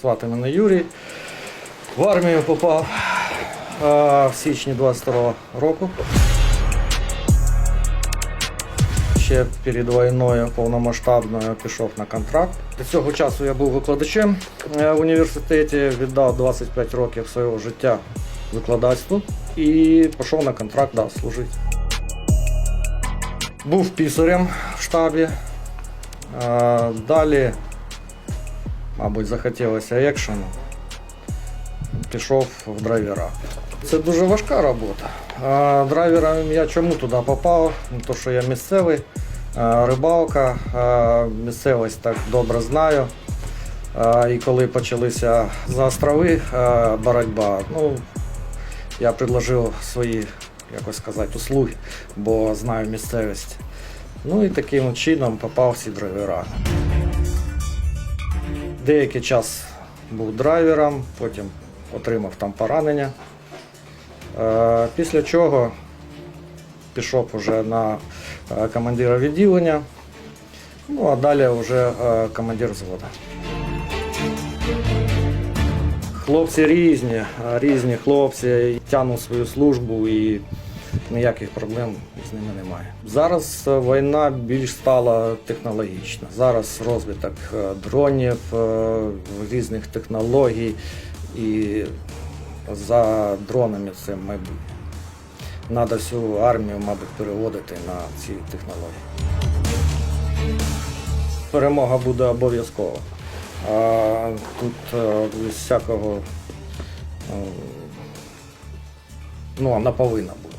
Звати мене Юрій. В армію попав е, в січні 22 року. Ще перед війною повномасштабною пішов на контракт. До цього часу я був викладачем е, в університеті, віддав 25 років свого життя викладацтву і пішов на контракт да, служити. Був пісарем в штабі. Е, Далі мабуть, захотілося екшену. Пішов в драйвера. Це дуже важка робота. А драйвером я чому туди попав? Ну, То, що я місцевий, рибалка, місцевість так добре знаю. І коли почалися за острови боротьба, ну, я предложив свої, якось сказати, услуги, бо знаю місцевість. Ну і таким чином попав в ці драйвера. Деякий час був драйвером, потім отримав там поранення. Е, Після чого пішов вже на е, командира відділення, ну а далі вже е, командир взводу. Хлопці різні, різні хлопці тягнуть свою службу і ніяких проблем з ними немає. Зараз е, війна більш стала технологічна. Зараз розвиток е, дронів, е, різних технологій і за дронами це майбутнє. Треба всю армію, мабуть, переводити на ці технології. Перемога буде обов'язково. А тут без всякого ну, вона повинна бути.